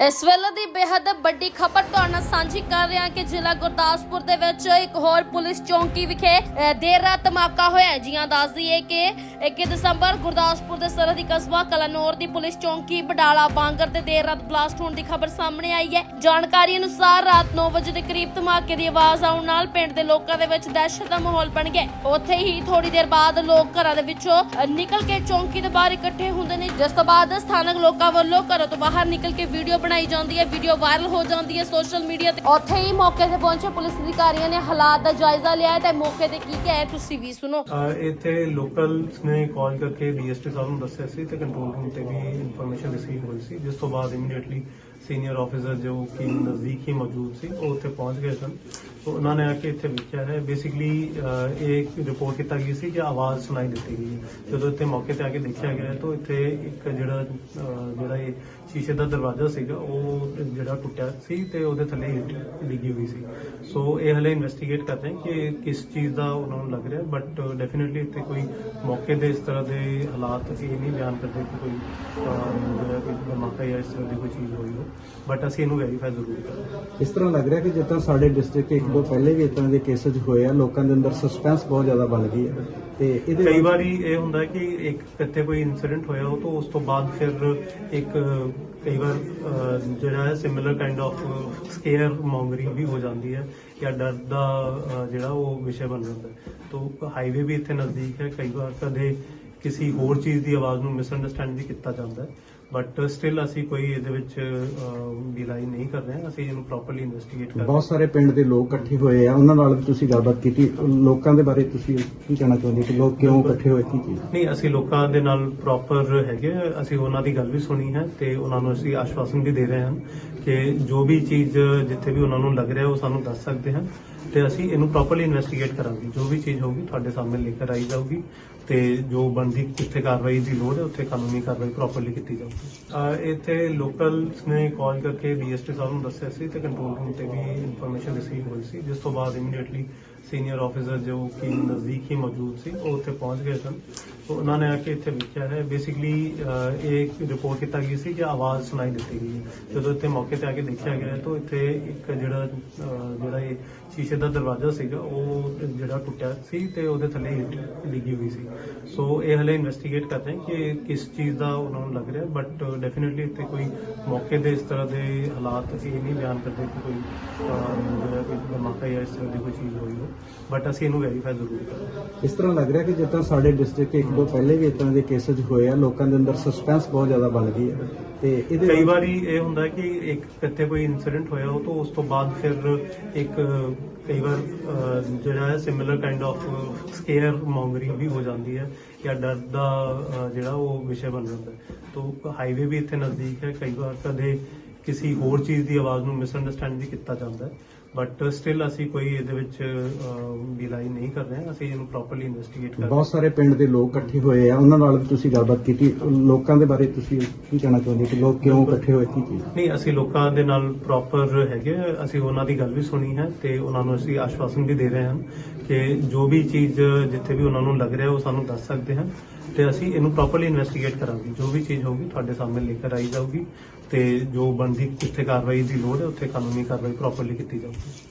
ਇਸ ਵੇਲੇ ਦੀ ਬੇहद ਵੱਡੀ ਖਬਰ ਤੁਹਾਡੇ ਨਾਲ ਸਾਂਝੀ ਕਰ ਰਿਹਾ ਕਿ ਜ਼ਿਲ੍ਹਾ ਗੁਰਦਾਸਪੁਰ ਦੇ ਵਿੱਚ ਇੱਕ ਹੋਰ ਪੁਲਿਸ ਚੌਂਕੀ ਵਿਖੇ ਦੇਰ ਰਾਤ ਧਮਾਕਾ ਹੋਇਆ ਜੀ ਜੀਆਂ ਦੱਸ ਦਈਏ ਕਿ 21 ਦਸੰਬਰ ਗੁਰਦਾਸਪੁਰ ਦੇ ਸਰਹੱਦੀ ਕਸਬਾ ਕਲਾਨੌਰ ਦੀ ਪੁਲਿਸ ਚੌਂਕੀ ਬਡਾਲਾ ਬਾਂਗਰ ਤੇ ਦੇਰ ਰਾਤ ਬਲਾਸਟ ਹੋਣ ਦੀ ਖਬਰ ਸਾਹਮਣੇ ਆਈ ਹੈ। ਜਾਣਕਾਰੀ ਅਨੁਸਾਰ ਰਾਤ 9 ਵਜੇ ਦੇ ਕਰੀਬ ਧਮਾਕੇ ਦੀ ਆਵਾਜ਼ ਆਉਣ ਨਾਲ ਪਿੰਡ ਦੇ ਲੋਕਾਂ ਦੇ ਵਿੱਚ ਦਹਿਸ਼ਤ ਦਾ ਮਾਹੌਲ ਬਣ ਗਿਆ ਉੱਥੇ ਹੀ ਥੋੜੀ ਦੇਰ ਬਾਅਦ ਲੋਕ ਘਰਾਂ ਦੇ ਵਿੱਚੋਂ ਨਿਕਲ ਕੇ ਚੌਂਕੀ ਦੇ ਬਾਹਰ ਇਕੱਠੇ ਹੁੰਦੇ ਨੇ। ਜਿਸ ਤੋਂ ਬਾਅਦ ਸਥਾਨਕ ਲੋਕਾਂ ਵੱਲੋਂ ਘਰਾਂ ਤੋਂ ਬਾਹਰ ਨਿਕਲ ਕੇ ਵੀਡੀਓ ਬਣਾਈ ਜਾਂਦੀ ਹੈ ਵੀਡੀਓ ਵਾਇਰਲ ਹੋ ਜਾਂਦੀ ਹੈ ਸੋਸ਼ਲ ਮੀਡੀਆ ਤੇ। ਉੱਥੇ ਹੀ ਮੌਕੇ ਤੇ ਪਹੁੰਚੇ ਪੁਲਿਸ ਅਧਿਕਾਰੀਆਂ ਨੇ ਹਾਲਾਤ ਦਾ ਜਾਇਜ਼ਾ ਲਿਆ ਹੈ ਤੇ ਮੌਕੇ ਤੇ ਕੀ ਕਿਹਾ ਹੈ ਤੁਸੀਂ ਵੀ ਸੁਣੋ। ਇੱਥੇ ਲੋਕਲਸ ਨੇ ਕਾਲ ਕਰਕੇ ਡੀਐਸਟੀ ਸਾਹਿਬ ਨੂੰ ਦੱਸਿਆ ਸੀ ਤੇ ਕੰਟਰੋਲ ਰੂਮ ਤੇ ਵੀ ਇਨਫੋਰਮੇਸ਼ਨ ਰਿਸੀਵ ਹੋਈ ਸੀ ਜਿਸ ਤੋਂ ਬਾਅਦ ਇਮੀਡੀਏਟਲੀ ਸੀਨੀਅਰ ਆਫੀਸਰ ਜੋ ਕਿ ਨਜ਼ਦੀਕ ਹੀ ਮੌਜੂਦ ਸੀ ਉਹ ਉੱਥੇ ਪਹੁੰਚ ਗਏ ਸਨ। ਸੋ ਉਹਨਾਂ ਨੇ ਆ ਕੇ ਇੱਥੇ ਵੇਖਿਆ ਹੈ। ਬੇਸਿਕਲੀ ਇਹ ਰਿਪੋਰਟ ਕੀਤਾ ਗਈ ਸੀ ਕਿ ਆਵਾਜ਼ ਸੁਣਾਈ ਦਿੱਤੀ ਗਈ ਹੈ। ਜਦੋਂ ਇੱਥੇ ਮੌਕੇ ਤੇ ਆ ਕੇ ਦੇਖਿਆ ਗਿਆ ਤਾਂ ਇੱਥੇ ਇੱਕ ਜਿਹੜਾ ਜਿਹੜਾ ਇਹ ਸ਼ੀਸ਼ੇ ਦਾ ਦਰਵਾਜ਼ਾ ਸੀਗਾ, ਉਹ ਜਿਹੜਾ ਟੁੱਟਿਆ ਸੀ ਤੇ ਉਹਦੇ ਥੱਲੇ ਇੱਟ ਡਿੱਗੀ ਹੋਈ ਸੀ। ਸੋ ਇਹ ਹਲੇ ਇਨਵੈਸਟੀਗੇਟ ਕਰ ਰਹੇ ਕਿ ਕਿਸ ਚੀਜ਼ ਦਾ ਉਹਨਾਂ ਨੂੰ ਲੱਗ ਰਿਹਾ ਬਟ ਡੈਫੀਨਿਟਲੀ ਇੱਥੇ ਕੋਈ ਮੌਕੇ ਦੇ ਇਸ ਤਰ੍ਹਾਂ ਦੇ ਹਾਲਾਤ ਇਹ ਨਹੀਂ ਬਿਆਨ ਕਰਦੇ ਕਿ ਕੋਈ ਜਿਹੜਾ ਕੋਈ ਧਮਾਕਾ ਜਾਂ ਇਸ ਤਰ੍ਹਾਂ ਦੀ ਕੋਈ ਚੀਜ਼ ਹੋਈ ਹੋ ਬਟ ਅਸੀਂ ਇਹਨੂੰ ਵੈਰੀਫਾਈ ਜ਼ਰੂਰ ਕਰਾਂਗੇ। ਇਸ ਤਰ੍ਹਾਂ ਲੱਗ ਰਿਹਾ ਕਿ ਜਿੱਦਾਂ ਸਾਡੇ ਡਿਸਟ੍ਰਿਕਟ ਇੱਕ ਦੋ ਪਹਿਲੇ ਵੀ ਤਰ੍ਹਾਂ ਦੇ ਕੇਸਸ ਹੋਏ ਆ ਲੋਕਾਂ ਦੇ ਅੰਦਰ ਸਸਪੈਂਸ ਬਹੁਤ ਜ਼ਿਆਦਾ ਬਣ ਗਈ ਹੈ ਤੇ ਇਹਦੇ ਕਈ ਵਾਰੀ ਇਹ ਹੁੰਦਾ ਕਿ ਇੱਕ ਕਿਤੇ ਕੋਈ ਇਨਸੀਡੈਂਟ ਹੋਇਆ ਹੋ ਤਾਂ ਉਸ ਤੋਂ ਬਾਅਦ ਫਿਰ ਇੱਕ ਕਈ ਵਾਰ ਜਿਹੜਾ ਹੈ similar kind of scare mongering ਵੀ ਹੋ ਜਾਂਦੀ ਹੈ ਜਾਂ ਡਰ ਦਾ ਜਿਹੜਾ ਉਹ ਵਿਸ਼ੇ ਬਣ ਜਾਂਦਾ ਤੋਂ ਹਾਈਵੇ ਵੀ ਇੱਥੇ ਨਜ਼ਦੀਕ ਹੈ ਕਈ ਵਾਰ ਕਦੇ ਕਿਸੇ ਹੋਰ ਚੀਜ਼ ਦੀ ਆਵਾਜ਼ ਨੂੰ ਮਿਸਅੰਡਰਸਟੈਂਡ ਵੀ ਕੀਤਾ ਜਾਂਦਾ ਹੈ। ਬਟ ਸਟਿਲ ਅਸੀਂ ਕੋਈ ਇਹਦੇ ਵਿੱਚ ਬਿਲਾਈ ਨਹੀਂ ਕਰ ਰਹੇ। ਹਾਂ ਅਸੀਂ ਇਹਨੂੰ ਪ੍ਰੋਪਰਲੀ ਇਨਵੈਸਟੀਗੇਟ ਕਰ ਰਹੇ ਬਹੁਤ ਸਾਰੇ ਪਿੰਡ ਦੇ ਲੋਕ ਇਕੱਠੇ ਹੋਏ ਆ। ਉਹਨਾਂ ਨਾਲ ਵੀ ਤੁਸੀਂ ਗੱਲਬਾਤ ਕੀਤੀ। ਲੋਕਾਂ ਦੇ ਬਾਰੇ ਤੁਸੀਂ ਕੀ ਕਹਿਣਾ ਚਾਹੁੰਦੇ ਕਿ ਲੋਕ ਕਿਉਂ ਇਕੱਠੇ ਹੋਏ ਕੀ ਚੀਜ਼? ਨਹੀਂ ਅਸੀਂ ਲੋਕਾਂ ਦੇ ਨਾਲ ਪ੍ਰੋਪਰ ਹੈਗੇ। ਅਸੀਂ ਉਹਨਾਂ ਦੀ ਗੱਲ ਵੀ ਸੁਣੀ ਹੈ ਤੇ ਉਹਨਾਂ ਨੂੰ ਅਸੀਂ ਆਸ਼ਵਾਸਨ ਵੀ ਦੇ ਰਹੇ ਹਾਂ ਕਿ ਜੋ ਵੀ ਚੀਜ਼ ਜਿੱਥੇ ਵੀ ਉਹਨਾਂ ਨੂੰ ਲੱਗ ਰਿਹਾ ਉਹ ਸਾਨੂੰ ਦੱਸ ਸਕਦੇ ਹਨ ਤੇ ਅਸੀਂ ਇਹਨੂੰ ਪ੍ਰੋਪਰਲੀ ਇਨਵੈਸਟੀਗੇਟ ਕਰਾਂਗੇ। ਜੋ ਵੀ ਚੀਜ਼ ਹੋਊਗੀ ਤੁਹਾਡੇ ਸਾਹਮਣੇ ਲੈ ਕੇ ਆਈ ਜਾਊਗੀ ਤੇ ਜੋ ਬਣਦੀ ਜਿੱਥੇ ਕਾਰਵਾਈ ਦੀ ਲੋੜ ਹੈ ਉੱਥੇ ਕਾਨੂੰਨੀ ਕਾਰਵਾਈ ਪ੍ਰੋਪਰਲੀ ਕੀਤੀ ਜਾਊਗੀ। ਇੱਥੇ ਲੋਕਲਸ ਨੇ ਕਾਲ ਕਰਕੇ ਡੀਐਸਟੀ ਸਾਹਿਬ ਨੂੰ ਦੱਸਿਆ ਸੀ ਤੇ ਕੰਟਰੋਲ ਰੂਮ ਤੇ ਵੀ ਇਨਫੋਰਮੇਸ਼ਨ ਰਿਸੀਵ ਹੋਈ ਸੀ, ਜਿਸ ਤੋਂ ਬਾਅਦ ਇਮੀਡੀਏਟਲੀ ਸੀਨੀਅਰ ਆਫੀਸਰ ਜੋ ਕਿ ਨਜ਼ਦੀਕ ਹੀ ਮੌਜੂਦ ਸੀ, ਉਹ ਉੱਥੇ ਪਹੁੰਚ ਗਏ ਸਨ। ਸੋ ਉਹਨਾਂ ਨੇ ਆ ਕੇ ਇੱਥੇ ਵੇਖਿਆ ਹੈ। ਬੇਸਿਕਲੀ ਇਹ ਰਿਪੋਰਟ ਕੀਤਾ ਗਈ ਸੀ ਕਿ ਆਵਾਜ਼ ਸੁਣਾਈ ਦਿੱਤੀ ਗਈ ਹੈ। ਜਦੋਂ ਇੱਥੇ ਮੌਕੇ ਤੇ ਆ ਕੇ ਦੇਖਿਆ ਗਿਆ, ਤਾਂ ਇੱਥੇ ਇੱਕ ਜਿਹੜਾ ਜਿਹੜਾ ਇਹ ਸ਼ੀਸ਼ੇ ਦਾ ਦਰਵਾਜ਼ਾ ਸੀਗਾ, ਉਹ ਜਿਹੜਾ ਟੁੱਟਿਆ ਸੀ ਤੇ ਉਹਦੇ ਥੱਲੇ ਇੱਟ ਡਿੱਗੀ ਹੋਈ ਸੀ। ਸੋ ਇਹ ਹਲੇ ਇਨਵੈਸਟੀਗੇਟ ਕਰ ਰਹੇ ਕਿ ਕਿਸ ਚੀਜ਼ ਦਾ ਉਹਨਾਂ ਨੂੰ ਲੱਗ ਰਿਹਾ ਬਟ ਡੈਫੀਨਿਟਲੀ ਇੱਥੇ ਕੋਈ ਮੌਕੇ ਦੇ ਇਸ ਤਰ੍ਹਾਂ ਦੇ ਹਾਲਾਤ ਇਹ ਨਹੀਂ ਬਿਆਨ ਕਰਦੇ ਕਿ ਕੋਈ ਜਿਹੜਾ ਕੋਈ ਧਮਾਕਾ ਜਾਂ ਇਸ ਤਰ੍ਹਾਂ ਦੀ ਕੋਈ ਚੀਜ਼ ਹੋਈ ਹੋ ਬਟ ਅਸੀਂ ਇਹਨੂੰ ਵੈਰੀਫਾਈ ਜ਼ਰੂਰ ਕਰਾਂਗੇ। ਇਸ ਤਰ੍ਹਾਂ ਲੱਗ ਰਿਹਾ ਕਿ ਜਿੱਦਾਂ ਸਾਡੇ ਡਿਸਟ੍ਰਿਕਟ ਇੱਕ ਦੋ ਪਹਿਲੇ ਵੀ ਤਰ੍ਹਾਂ ਦੇ ਕੇਸਸ ਹੋਏ ਆ ਲੋਕਾਂ ਦੇ ਅੰਦਰ ਸਸਪੈਂਸ ਬਹੁਤ ਜ਼ਿਆਦਾ ਬਣ ਗਈ ਹੈ ਤੇ ਇਹਦੇ ਕਈ ਵਾਰੀ ਇਹ ਹੁੰਦਾ ਕਿ ਇੱਕ ਕਿਤੇ ਕੋਈ ਇਨਸੀਡੈਂਟ ਹੋਇਆ ਹੋ ਤਾਂ ਉਸ ਤੋਂ ਬਾਅਦ ਫਿਰ ਇੱਕ ਕਈ ਵਾਰ ਜਿਹੜਾ ਹੈ similar kind of scare mongering ਵੀ ਹੋ ਜਾਂਦੀ ਹੈ ਜਾਂ ਡਰ ਦਾ ਜਿਹੜਾ ਉਹ ਵਿਸ਼ੇ ਬਣ ਜਾਂਦਾ ਹੈ। ਤੋਂ ਹਾਈਵੇ ਵੀ ਇੱਥੇ ਨਜ਼ਦੀਕ ਹੈ ਕਈ ਵਾਰ ਕਦੇ ਕਿਸੇ ਹੋਰ ਚੀਜ਼ ਦੀ ਆਵਾਜ਼ ਨੂੰ ਮਿਸਅੰਡਰਸਟੈਂਡ ਵੀ ਕੀਤਾ ਜਾਂਦਾ ਹੈ। ਬਟ ਸਟਿਲ ਅਸੀਂ ਕੋਈ ਇਹਦੇ ਵਿੱਚ ਬਿਲਾਈ ਨਹੀਂ ਕਰ ਰਹੇ। ਅਸੀਂ ਇਹਨੂੰ ਪ੍ਰੋਪਰਲੀ ਇਨਵੈਸਟੀਗੇਟ ਕਰ ਰਹੇ ਬਹੁਤ ਸਾਰੇ ਪਿੰਡ ਦੇ ਲੋਕ ਇਕੱਠੇ ਹੋਏ ਆ। ਉਹਨਾਂ ਨਾਲ ਵੀ ਤੁਸੀਂ ਗੱਲਬਾਤ ਕੀਤੀ। ਲੋਕਾਂ ਦੇ ਬਾਰੇ ਤੁਸੀਂ ਕੀ ਕਹਿਣਾ ਚਾਹੁੰਦੇ ਕਿ ਲੋਕ ਕਿਉਂ ਇਕੱਠੇ ਹੋਏ? ਕੀ ਚੀਜ਼? ਨਹੀਂ ਅਸੀਂ ਲੋਕਾਂ ਦੇ ਨਾਲ ਪ੍ਰੋਪਰ ਹੈਗੇ। ਅਸੀਂ ਉਹਨਾਂ ਦੀ ਗੱਲ ਵੀ ਸੁਣੀ ਹੈ ਤੇ ਉਹਨਾਂ ਨੂੰ ਅਸੀਂ ਆਸ਼ਵਾਸਨ ਵੀ ਦੇ ਰਹੇ ਹਾਂ ਕਿ ਜੋ ਵੀ ਚੀਜ਼ ਜਿੱਥੇ ਵੀ ਉਹਨਾਂ ਨੂੰ ਲੱਗ ਰਿਹਾ ਉਹ ਸਾਨੂੰ ਦੱਸ ਸਕਦੇ ਹਨ। ਤੇ ਅਸੀਂ ਇਹਨੂੰ ਪ੍ਰੋਪਰਲੀ ਇਨਵੈਸਟੀਗੇਟ ਕਰਾਂਗੇ। ਜੋ ਵੀ ਚੀਜ਼ ਹੋਊਗੀ ਤੁਹਾਡੇ ਸਾਹਮਣੇ ਲੈ ਕੇ ਆਈ ਜਾਊਗੀ ਤੇ ਜੋ ਬਣਦੀ ਜਿੱਥੇ ਕਾਰਵਾਈ ਦੀ ਲੋੜ ਹੈ, ਉੱਥੇ ਕਾਨੂੰਨੀ ਕਾਰਵਾਈ ਪ੍ਰੋਪਰਲੀ ਕੀਤੀ ਜਾਊਗੀ।